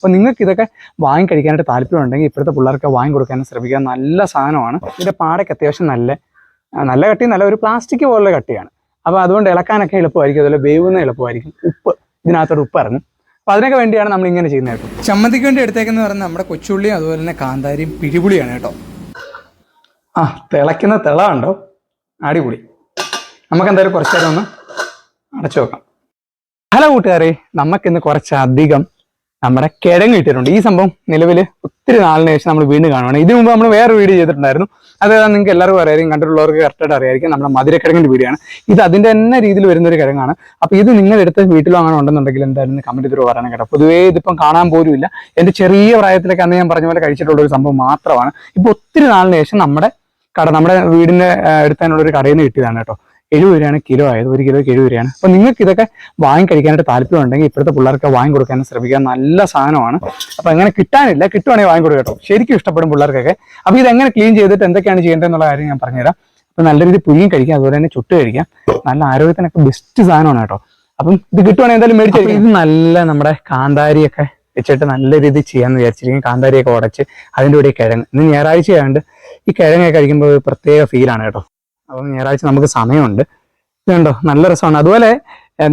അപ്പോൾ നിങ്ങൾക്ക് ഇതൊക്കെ വാങ്ങി കഴിക്കാനായിട്ട് താല്പര്യമുണ്ടെങ്കിൽ ഇപ്പോഴത്തെ പിള്ളേർക്ക് വാങ്ങി കൊടുക്കാൻ ശ്രമിക്കുക നല്ല സാധനമാണ്. ഇതിന്റെ പാടയ്ക്ക് അത്യാവശ്യം നല്ല നല്ല കട്ടി നല്ല ഒരു പ്ലാസ്റ്റിക് പോലുള്ള കട്ടിയാണ്. അപ്പോൾ അതുകൊണ്ട് ഇളക്കാനൊക്കെ എളുപ്പമായിരിക്കും. അതുപോലെ വേവുന്ന എളുപ്പമായിരിക്കും. ഉപ്പ് ഇതിനകത്തോട് ഉപ്പ് ഇറങ്ങും. അപ്പോൾ അതിനൊക്കെ വേണ്ടിയാണ് നമ്മൾ ഇങ്ങനെ ചെയ്യുന്നത് കേട്ടോ. ചമ്മന്തിക്ക് വേണ്ടി എടുത്തേക്കെന്ന് പറഞ്ഞാൽ നമ്മുടെ കൊച്ചുള്ളിയും അതുപോലെ തന്നെ കാന്താരിയും പിടിപുളിയാണ് കേട്ടോ. ആ തിളയ്ക്കുന്ന തിള ഉണ്ടോ അടിപൊളി. നമുക്ക് എന്തായാലും കുറച്ച് നേരം ഒന്ന് അടച്ചു വെക്കാം. ഹലോ കൂട്ടുകാരെ നമുക്കിന്ന് കുറച്ചധികം നമ്മുടെ കിഴങ്ങ് കിട്ടിയിട്ടുണ്ട്. ഈ സംഭവം നിലവിൽ ഒത്തിരി നാളിന് ശേഷം നമ്മൾ വീണ്ടും കാണുവാണ്. ഇതിനു മുമ്പ് നമ്മൾ വേറെ വീഡിയോ ചെയ്തിട്ടുണ്ടായിരുന്നു. അത് നിങ്ങൾക്ക് എല്ലാവർക്കും അറിയായിരിക്കും കണ്ടിട്ടുള്ളവർക്ക് കറക്റ്റായിട്ട് അറിയായിരിക്കും നമ്മുടെ മധുരക്കിഴങ്ങിന്റെ വീഡിയോ ആണ്. ഇത് അതിന്റെ തന്നെ രീതിയിൽ വരുന്ന ഒരു കിഴങ്ങാണ്. അപ്പൊ ഇത് നിങ്ങളെടുത്ത് വീട്ടിലോ അങ്ങനെ ഉണ്ടെന്നുണ്ടെങ്കിൽ എന്തായാലും കമന്റ് ചെയ്തിട്ട് പറയണം കേട്ടോ. പൊതുവേ ഇതിപ്പം കാണാൻ പോലും ഇല്ല. എന്റെ ചെറിയ പ്രായത്തിലൊക്കെ അന്ന് ഞാൻ പറഞ്ഞ പോലെ കഴിച്ചിട്ടുള്ള ഒരു സംഭവം മാത്രമാണ്. ഇപ്പൊ ഒത്തിരി നാളിന് ശേഷം നമ്മുടെ കട നമ്മുടെ വീടിന്റെ എടുത്തതിനുള്ള ഒരു കടയിൽ നിന്ന് കിട്ടിയതാണ് കേട്ടോ. എഴുപത് രൂപയാണ് കിലോ ആയത്. ഒരു കിലോയ്ക്ക് എഴുപത് രൂപയാണ്. അപ്പൊ നിങ്ങൾക്ക് ഇതൊക്കെ വാങ്ങി കഴിക്കാനായിട്ട് താല്പര്യം ഉണ്ടെങ്കിൽ ഇപ്പോഴത്തെ പിള്ളേർക്ക് വാങ്ങി കൊടുക്കാൻ ശ്രമിക്കുക നല്ല സാധനമാണ്. അപ്പൊ അങ്ങനെ കിട്ടാനില്ല കിട്ടുവാണെങ്കിൽ വാങ്ങി കൊടുക്കുക കേട്ടോ. ശരിക്കും ഇഷ്ടപ്പെടും പിള്ളേർക്കൊക്കെ. അപ്പൊ ഇത് എങ്ങനെ ക്ലീൻ ചെയ്തിട്ട് എന്തൊക്കെയാണ് ചെയ്യേണ്ടത് എന്നുള്ള കാര്യം ഞാൻ പറഞ്ഞുതരാം. അപ്പൊ നല്ല രീതിയിൽ പുഴുങ്ങി കഴിക്കാം അതുപോലെ തന്നെ ചുട്ട് കഴിക്കാം. നല്ല ആരോഗ്യത്തിനൊക്കെ ബെസ്റ്റ് സാധനമാണ് കേട്ടോ. അപ്പം ഇത് കിട്ടുവാണെങ്കിൽ എന്തായാലും മേടിച്ചു ഇത് നല്ല നമ്മുടെ കാന്താരിയൊക്കെ വെച്ചിട്ട് നല്ല രീതിയിൽ ചെയ്യാന്ന് വിചാരിച്ചിരിക്കും കാന്താരിയൊക്കെ ഉടച്ച് അതിന്റെ കൂടെ കിഴങ്ങ്. ഇന്ന് ഞായറാഴ്ച ആയതുകൊണ്ട് ഈ കിഴങ്ങൊക്കെ കഴിക്കുമ്പോൾ പ്രത്യേക ഫീലാണ് കേട്ടോ. അപ്പം ഞായറാഴ്ച നമുക്ക് സമയമുണ്ട്. ഇതുണ്ടോ? നല്ല രസമാണ്. അതുപോലെ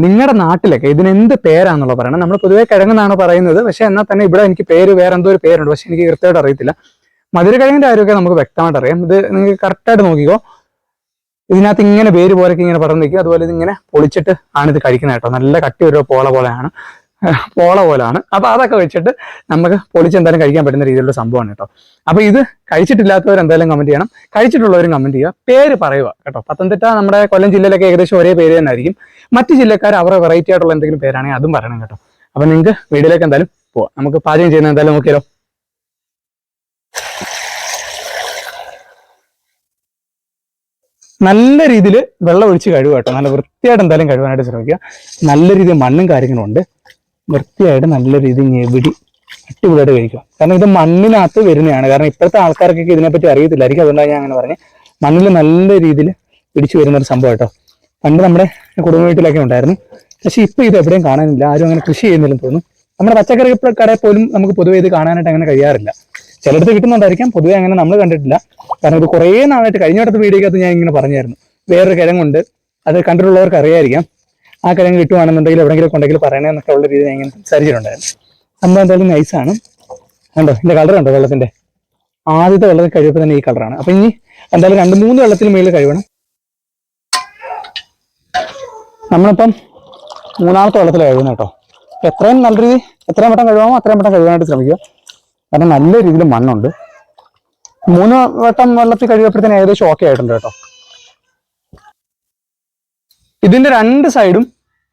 നിങ്ങളുടെ നാട്ടിലൊക്കെ ഇതിനെന്ത് പേരാണെന്നുള്ള പറയണം. നമ്മൾ പൊതുവേ കിഴങ്ങെന്നാണ് പറയുന്നത്. പക്ഷെ എന്നാൽ തന്നെ ഇവിടെ എനിക്ക് പേര് വേറെ എന്തോ ഒരു പേരുണ്ട്. പക്ഷെ എനിക്ക് കൃത്യമായിട്ട് അറിയത്തില്ല. മധുരക്കിഴങ്ങിന്റെ കാര്യമൊക്കെ നമുക്ക് വ്യക്തമായിട്ട് അറിയാം. ഇത് നിങ്ങൾക്ക് കറക്റ്റായിട്ട് നോക്കിക്കോ. ഇതിനകത്ത് ഇങ്ങനെ പേര് പോലൊക്കെ ഇങ്ങനെ പറഞ്ഞു നിൽക്കും അതുപോലെ ഇതിങ്ങനെ പൊളിച്ചിട്ട് ആണ് ഇത് കഴിക്കുന്നത് കേട്ടോ. നല്ല കട്ടി ഒരു പോള പോലെയാണ്. പോള പോലാണ്. അപ്പൊ അതൊക്കെ വെച്ചിട്ട് നമുക്ക് പൊളിച്ച് എന്തായാലും കഴിക്കാൻ പറ്റുന്ന രീതിയിലുള്ള സംഭവമാണ് കേട്ടോ. അപ്പൊ ഇത് കഴിച്ചിട്ടില്ലാത്തവർ എന്തായാലും കമന്റ് ചെയ്യണം. കഴിച്ചിട്ടുള്ളവരും കമന്റ് ചെയ്യുക. പേര് പറയുക കേട്ടോ. പത്തനംതിട്ട നമ്മുടെ കൊല്ലം ജില്ലയിലൊക്കെ ഏകദേശം ഒരേ പേര് തന്നെ ആയിരിക്കും. മറ്റ് ജില്ലക്കാർ അവരുടെ വെറൈറ്റി ആയിട്ടുള്ള എന്തെങ്കിലും പേരാണെങ്കിൽ അതും പറയണം കേട്ടോ. അപ്പൊ നിങ്ങൾക്ക് വീഡിയോയിലേക്ക് എന്തായാലും പോവാം. നമുക്ക് പാചകം ചെയ്യുന്ന എന്തായാലും നോക്കിയാലോ? നല്ല രീതിയിൽ വെള്ളം ഒഴിച്ച് കഴുകുക കേട്ടോ. നല്ല വൃത്തിയായിട്ട് എന്തായാലും കഴുകാനായിട്ട് ശ്രമിക്കുക. നല്ല രീതിയിൽ മണ്ണും കാര്യങ്ങളും ഉണ്ട്. വൃത്തിയായിട്ട് നല്ല രീതിയിൽ ഞെവിടി അടിപൊളിയായിട്ട് കഴിക്കുക. കാരണം ഇത് മണ്ണിനകത്ത് വരുന്നതാണ്. കാരണം ഇപ്പോഴത്തെ ആൾക്കാർക്കൊക്കെ ഇതിനെപ്പറ്റി അറിയത്തില്ലായിരിക്കും. അതുകൊണ്ടാണ് ഞാൻ അങ്ങനെ പറഞ്ഞത് മണ്ണിൽ നല്ല രീതിയിൽ പിടിച്ചു വരുന്ന ഒരു സംഭവം കേട്ടോ. പണ്ട് നമ്മുടെ കുടുംബ വീട്ടിലൊക്കെ ഉണ്ടായിരുന്നു. പക്ഷേ ഇപ്പം ഇത് എവിടെയും കാണാനില്ല. ആരും അങ്ങനെ കൃഷി ചെയ്യുന്നില്ലെന്ന് തോന്നുന്നു. നമ്മുടെ പച്ചക്കറി കടയിൽ പോലും നമുക്ക് പൊതുവേ ഇത് കാണാനായിട്ട് അങ്ങനെ കഴിയാറില്ല. ചിലടത്ത് കിട്ടുന്നുണ്ടായിരിക്കാം. പൊതുവെ അങ്ങനെ നമ്മൾ കണ്ടിട്ടില്ല. കാരണം ഇത് കുറേ നാളായിട്ട് കഴിഞ്ഞ വട്ടത്തെ വീഡിയോക്കകത്ത് ഞാൻ ഇങ്ങനെ പറഞ്ഞായിരുന്നു. വേറൊരു കിഴങ്ങുണ്ട്. അത് കണ്ടിട്ടുള്ളവർക്ക് അറിയായിരിക്കാം. ആ കിഴങ്ങ് കിട്ടുവാണെന്നുണ്ടെങ്കിൽ എവിടെയെങ്കിലും ഉണ്ടെങ്കിൽ പറയണേ എന്നൊക്കെ ഉള്ള രീതിയിൽ ഞാൻ സംസാരിച്ചിട്ടുണ്ടായിരുന്നു. സംഭവം എന്തായാലും നൈസാണ് കണ്ടോ? ഇതിന്റെ കളർ കണ്ടോ വെള്ളത്തിന്റെ? ആദ്യത്തെ വെള്ളത്തിൽ കഴിയപ്പോൾ തന്നെ ഈ കളറാണ് അപ്പൊ ഇനി എന്തായാലും രണ്ട് മൂന്ന് വെള്ളത്തിന് മേളിൽ കഴിയണം നമ്മളിപ്പം മൂന്നാമത്തെ വെള്ളത്തിൽ കഴുകുന്നത് കേട്ടോ. എത്രയും നല്ല രീതി എത്രയും വട്ടം കഴുകാമോ അത്രയും വട്ടം കഴുകാനായിട്ട് ശ്രമിക്കുക. കാരണം നല്ല രീതിയിൽ മണ്ണുണ്ട്. മൂന്ന് വട്ടം വെള്ളത്തിൽ കഴുകിയപ്പോഴത്തേന് ഏകദേശം ഓക്കെ ആയിട്ടുണ്ട് കേട്ടോ. ഇതിന്റെ രണ്ട് സൈഡും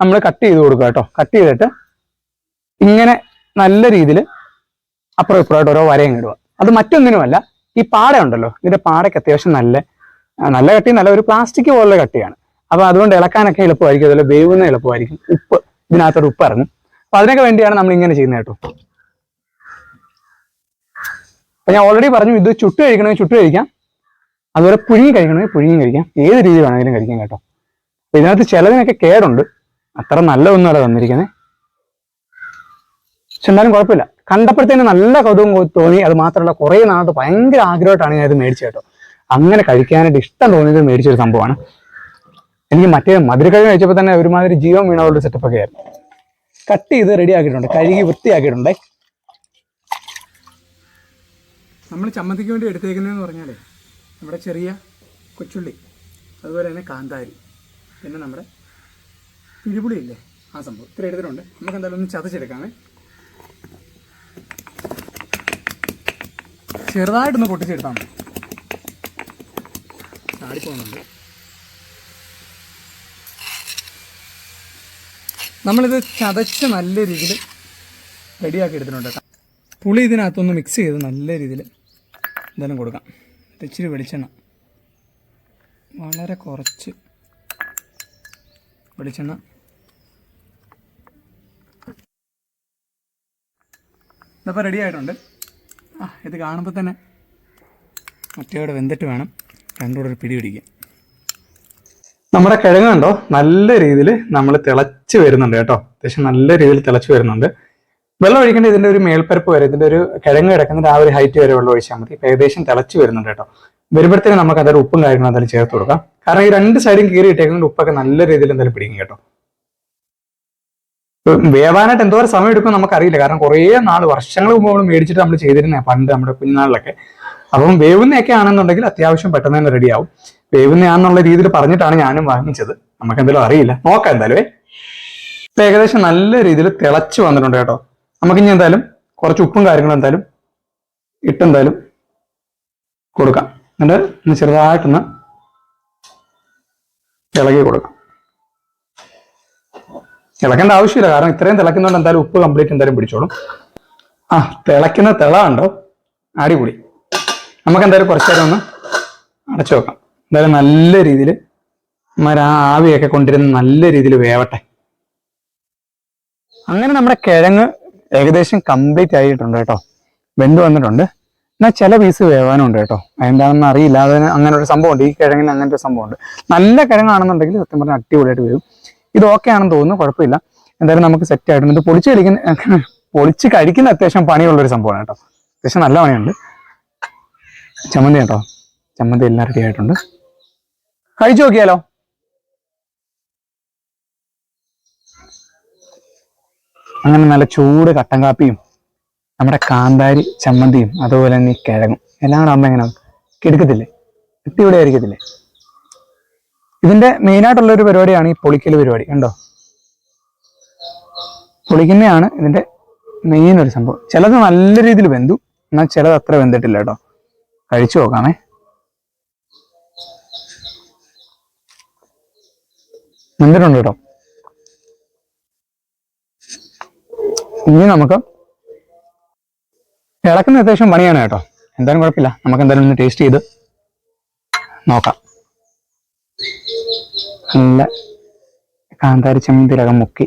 നമ്മൾ കട്ട് ചെയ്ത് കൊടുക്കുക കേട്ടോ. കട്ട് ചെയ്തിട്ട് ഇങ്ങനെ നല്ല രീതിയിൽ അപ്പുറം ഇപ്പുറമായിട്ട് ഓരോ വരയും ഇടുക. അത് മറ്റൊന്നിനുമല്ല ഈ പാട ഉണ്ടല്ലോ ഇതിന്റെ പാടയ്ക്ക് അത്യാവശ്യം നല്ല നല്ല കട്ടി നല്ല ഒരു പ്ലാസ്റ്റിക് പോലുള്ള കട്ടിയാണ്. അപ്പൊ അതുകൊണ്ട് ഇളക്കാനൊക്കെ എളുപ്പമായിരിക്കും അതുപോലെ വേവുന്ന എളുപ്പമായിരിക്കും. ഉപ്പ് ഇതിനകത്തൊരു ഉപ്പ് ഇറങ്ങും. അപ്പൊ അതിനൊക്കെ വേണ്ടിയാണ് നമ്മൾ ഇങ്ങനെ ചെയ്യുന്നത് കേട്ടോ. അപ്പൊ ഞാൻ ഓൾറെഡി പറഞ്ഞു ഇത് ചുട്ട് കഴിക്കണമെങ്കിൽ ചുട്ട് കഴിക്കാം. അതുപോലെ പുഴുങ്ങി കഴിക്കണമെങ്കിൽ പുഴുങ്ങി കഴിക്കാം. ഏത് രീതി വേണമെങ്കിലും കഴിക്കാം കേട്ടോ. ഇതിനകത്ത് ചിലതിനൊക്കെ കേടുണ്ട്. അത്ര നല്ല ഒന്നുമല്ല തന്നിരിക്കുന്നത് പക്ഷെ എന്നാലും കുഴപ്പമില്ല. കണ്ടപ്പോഴത്തേന് നല്ല കൗതുകം തോന്നി. അത് മാത്രമല്ല കുറേ നാളത്ത് ഭയങ്കര ആഗ്രഹമായിട്ടാണ് ഞാൻ ഇത് മേടിച്ചത് കേട്ടോ. അങ്ങനെ കഴിക്കാനായിട്ട് ഇഷ്ടം തോന്നിയത് മേടിച്ചൊരു സംഭവമാണ്. എനിക്ക് മറ്റേ മധുരക്കഴി കഴിച്ചപ്പോൾ തന്നെ ഒരുമാതിരി ജീവൻ വീണുള്ള സെറ്റപ്പ് ഒക്കെ ആയിരുന്നു. കട്ട് ചെയ്ത് റെഡി ആക്കിയിട്ടുണ്ട്. കഴുകി വൃത്തിയാക്കിയിട്ടുണ്ട്. നമ്മൾ ചമ്മന്തിക്ക് വേണ്ടി എടുത്തേക്കുന്നതെന്ന് പറഞ്ഞാലേ നമ്മുടെ ചെറിയ കൊച്ചുള്ളി അതുപോലെ തന്നെ കാന്താരി പിന്നെ നമ്മുടെ പിഴിപുളി ഇല്ലേ ആ സംഭവം. ഇത്ര എടുത്തിട്ടുണ്ട്. നമുക്ക് എന്തായാലും ഒന്ന് ചതച്ചെടുക്കാമേ. ചെറുതായിട്ടൊന്ന് പൊട്ടിച്ചെടുത്താൽ മതി. ചാടിപ്പോകുന്നുണ്ട് നമ്മളിത് ചതച്ച് നല്ല രീതിയിൽ റെഡിയാക്കി എടുത്തിട്ടുണ്ട് കേട്ടോ. പുളി ഇതിനകത്തൊന്ന് മിക്സ് ചെയ്ത് നല്ല രീതിയിൽ എന്തായാലും കൊടുക്കാം. ഇച്ചിരി വെളിച്ചെണ്ണ. വളരെ കുറച്ച് വെളിച്ചെണ്ണ. ഇതപ്പോൾ റെഡി ആയിട്ടുണ്ട്. ആ ഇത് കാണുമ്പോൾ തന്നെ മറ്റേവിടെ വെന്തിട്ട് വേണം രണ്ടുകൂടെ ഒരു പിടി പിടിക്കാൻ. നമ്മുടെ കിഴങ്ങ് കണ്ടോ? നല്ല രീതിയിൽ നമ്മൾ തിളച്ച് വരുന്നുണ്ട് കേട്ടോ. അത്യാവശ്യം നല്ല രീതിയിൽ തിളച്ച് വരുന്നുണ്ട്. വെള്ളം ഒഴിക്കേണ്ട ഇതിന്റെ ഒരു മേൽപ്പരപ്പ് വരെ ഇതിന്റെ ഒരു കിഴങ്ങ് കിടക്കുന്നതിന്റെ ആ ഒരു ഹൈറ്റ് വരെ വെള്ളം ഒഴിച്ചാൽ മതി. ഏകദേശം തിളച്ച് വരുന്നുണ്ട് കേട്ടോ. വരുമ്പോഴത്തേക്ക് നമുക്ക് അതൊരു ഉപ്പും കാര്യങ്ങളും എന്തായാലും ചേർത്ത് കൊടുക്കാം. കാരണം ഈ രണ്ട് സൈഡും കീറി ഇട്ടേക്കുന്നത് ഉപ്പൊക്കെ നല്ല രീതിയിൽ എന്തായാലും പിടിക്കും കേട്ടോ. വേവാനായിട്ട് എന്തോരം സമയം എടുക്കും നമുക്കറിയില്ല. കാരണം കുറേ നാൾ വർഷങ്ങൾ മുമ്പ് നമ്മൾ മേടിച്ചിട്ട് നമ്മൾ ചെയ്തിരുന്നേ പണ്ട് നമ്മുടെ കുഞ്ഞുനാളിലൊക്കെ. അപ്പം വേവുന്നയൊക്കെ ആണെന്നുണ്ടെങ്കിൽ അത്യാവശ്യം പെട്ടെന്ന് തന്നെ റെഡിയാവും. വേവുന്നയാണെന്നുള്ള രീതിയിൽ പറഞ്ഞിട്ടാണ് ഞാനും വാങ്ങിച്ചത്. നമുക്ക് എന്തെങ്കിലും അറിയില്ല. നോക്കാം എന്തായാലും ഇപ്പം ഏകദേശം നല്ല രീതിയിൽ തിളച്ച് വന്നിട്ടുണ്ട് കേട്ടോ. നമുക്കിനി എന്തായാലും കുറച്ച് ഉപ്പും കാര്യങ്ങളും എന്തായാലും ഇട്ടെന്തായാലും കൊടുക്കാം. എന്നിട്ട് ചെറുതായിട്ടൊന്ന് ഇളകി കൊടുക്കാം. ഇളക്കേണ്ട ആവശ്യമില്ല. കാരണം ഇത്രയും തിളക്കുന്നതുകൊണ്ട് എന്തായാലും ഉപ്പ് കംപ്ലീറ്റ് എന്തായാലും പിടിച്ചോളും. ആ തിളക്കുന്ന തിള ഉണ്ടോ അടിപൊളി. നമുക്ക് എന്തായാലും കുറച്ചു നേരം ഒന്ന് അടച്ചു വെക്കാം. എന്തായാലും നല്ല രീതിയിൽ മര ആ ആവിയൊക്കെ കൊണ്ടിരുന്ന് നല്ല രീതിയിൽ വേവട്ടെ. അങ്ങനെ നമ്മുടെ കിഴങ്ങ് ഏകദേശം കംപ്ലീറ്റ് ആയിട്ടുണ്ട് കേട്ടോ. വെന്ത് വന്നിട്ടുണ്ട്. എന്നാൽ ചില പീസ് വേവാനുണ്ട് കേട്ടോ. എന്താണെന്ന് അറിയില്ല. അതിന് അങ്ങനെ ഒരു സംഭവമുണ്ട്. ഈ കിഴങ്ങിന് അങ്ങനത്തെ ഒരു സംഭവം ഉണ്ട് നല്ല കിഴങ്ങാണെന്നുണ്ടെങ്കിൽ സത്യം പറഞ്ഞാൽ അടിപൊളിയായിട്ട് വരും. ഇത് ഓക്കെ ആണെന്ന് തോന്നുന്നു കുഴപ്പമില്ല. എന്തായാലും നമുക്ക് സെറ്റ് ആയിട്ടുണ്ട്. ഇത് പൊളിച്ച് കഴിക്കുന്ന പൊളിച്ച് കഴിക്കുന്ന അത്യാവശ്യം പണിയുള്ളൊരു സംഭവമാണ് കേട്ടോ. അത്യാവശ്യം നല്ല പണിയുണ്ട്. ചമ്മന്തി കേട്ടോ. ചമ്മന്തി എല്ലാം റെഡി ആയിട്ടുണ്ട്. കഴിച്ചു നോക്കിയാലോ? അങ്ങനെ നല്ല ചൂട് കട്ടൻ കാപ്പിയും നമ്മുടെ കാന്താരി ചമ്മന്തിയും അതുപോലെ തന്നെ കിഴങ്ങും. എല്ലാം കൂടെ ആകുമ്പോൾ എങ്ങനെ കിടക്കത്തില്ലേ? ഇവിടെ ആയിരിക്കത്തില്ലേ? ഇതിന്റെ മെയിൻ ആയിട്ടുള്ള ഒരു പരിപാടിയാണ് ഈ പൊളിക്കൽ പരിപാടി കണ്ടോ? പൊളിക്കുന്നതാണ് ഇതിന്റെ മെയിൻ ഒരു സംഭവം. ചിലത് നല്ല രീതിയിൽ വെന്തു എന്നാൽ ചിലത് അത്ര വെന്തിട്ടില്ല കേട്ടോ. കഴിച്ചു നോക്കാമേ. വെന്തിട്ടുണ്ട് കേട്ടോ. ഇനി നമുക്ക് ഇളക്കുന്ന അത്യാവശ്യം പണിയാണ് കേട്ടോ. എന്തായാലും കുഴപ്പമില്ല. നമുക്ക് എന്തായാലും ഒന്ന് ടേസ്റ്റ് ചെയ്ത് നോക്കാം. നല്ല കാന്താരി ചമ്മന്തിയിലകം മുക്കി.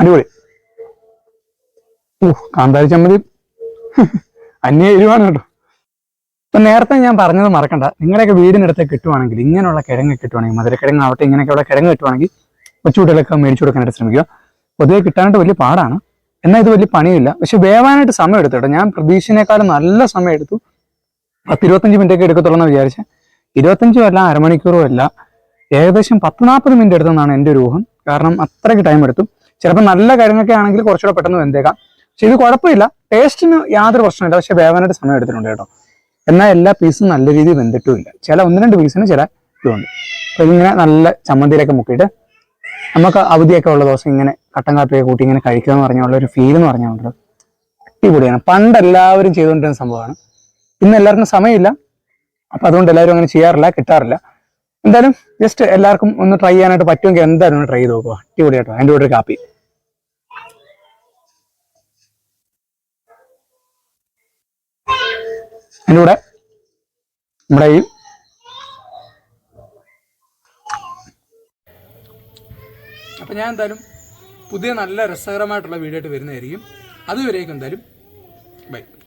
അടിപൊളി. ഓ കാന്താരി ചമ്മന്തി അന്യ എരിവാണ് കേട്ടോ. ഇപ്പൊ നേരത്തെ ഞാൻ പറഞ്ഞത് മറക്കണ്ട. നിങ്ങളുടെയൊക്കെ വീടിനടുത്ത് കിട്ടുവാണെങ്കിൽ ഇങ്ങനെയുള്ള കിഴങ്ങ് കിട്ടുവാണെങ്കിൽ മധുരക്കിഴങ്ങ് ആവട്ടെ ഇങ്ങനെയൊക്കെയുള്ള കിഴങ്ങ് കിട്ടുവാണെങ്കിൽ കൊച്ചുകുട്ടികളൊക്കെ മേടിച്ചു കൊടുക്കാനായിട്ട് ശ്രമിക്കുക. പൊതുവെ കിട്ടാനായിട്ട് വലിയ പാടാണ്. എന്നാൽ ഇത് വലിയ പണിയില്ല പക്ഷെ വേവാനായിട്ട് സമയം എടുത്തു കേട്ടോ. ഞാൻ പ്രതീക്ഷനേക്കാളും നല്ല സമയം എടുത്തു പത്ത് ഇരുപത്തഞ്ച് മിനിറ്റ് ഒക്കെ എടുക്കത്തുള്ളൂ വിചാരിച്ചേ. ഇരുപത്തഞ്ചും അല്ല അരമണിക്കൂറും അല്ല ഏകദേശം പത്ത് നാൽപ്പത് മിനിറ്റ് എടുത്തെന്നാണ് എന്റെ ഒരു ഊഹം. കാരണം അത്രയ്ക്ക് ടൈം എടുത്തു. ചിലപ്പോൾ നല്ല കാര്യങ്ങളൊക്കെ ആണെങ്കിൽ കുറച്ചുകൂടെ പെട്ടെന്ന് വെന്തേക്കാം പക്ഷെ ഇത് കുഴപ്പമില്ല. ടേസ്റ്റിന് യാതൊരു പ്രശ്നമില്ല പക്ഷെ വേവാനായിട്ട് സമയം എടുത്തിട്ടുണ്ട് കേട്ടോ. എന്നാൽ എല്ലാ പീസും നല്ല രീതിയിൽ വെന്തിട്ടുമില്ല. ചില ഒന്ന് രണ്ട് പീസിന് ചില ഇതുണ്ട്. അപ്പൊ ഇതിങ്ങനെ നല്ല ചമ്മന്തിയിലൊക്കെ മുക്കിയിട്ട് നമുക്ക് അവധിയൊക്കെ ഉള്ള ദിവസം ഇങ്ങനെ കട്ടൻ കാപ്പിയൊക്കെ കൂട്ടി ഇങ്ങനെ കഴിക്കുക എന്ന് പറഞ്ഞുള്ള ഒരു ഫീൽ എന്ന് പറഞ്ഞാൽ അടിപൊളിയാണ്. പണ്ട് എല്ലാവരും ചെയ്തുകൊണ്ടിരുന്ന സംഭവമാണ്. ഇന്ന് എല്ലാവർക്കും സമയമില്ല. അപ്പൊ അതുകൊണ്ട് എല്ലാവരും അങ്ങനെ ചെയ്യാറില്ല കിട്ടാറില്ല. എന്തായാലും ജസ്റ്റ് എല്ലാവർക്കും ഒന്ന് ട്രൈ ചെയ്യാനായിട്ട് പറ്റുമെങ്കിൽ എന്തായാലും ഒന്ന് ട്രൈ ചെയ്ത് നോക്കുക. അടിപൊളിയായിട്ടോ അതിന്റെ കൂടെ ഒരു കാപ്പി അതിന്റെ കൂടെ നമ്മുടെ ഈ അപ്പൊ ഞാൻ എന്തായാലും പുതിയ നല്ല രസകരമായിട്ടുള്ള വീഡിയോ ആയിട്ട് വരുന്നതായിരിക്കും. അതുവരേക്കും എന്തായാലും ബൈ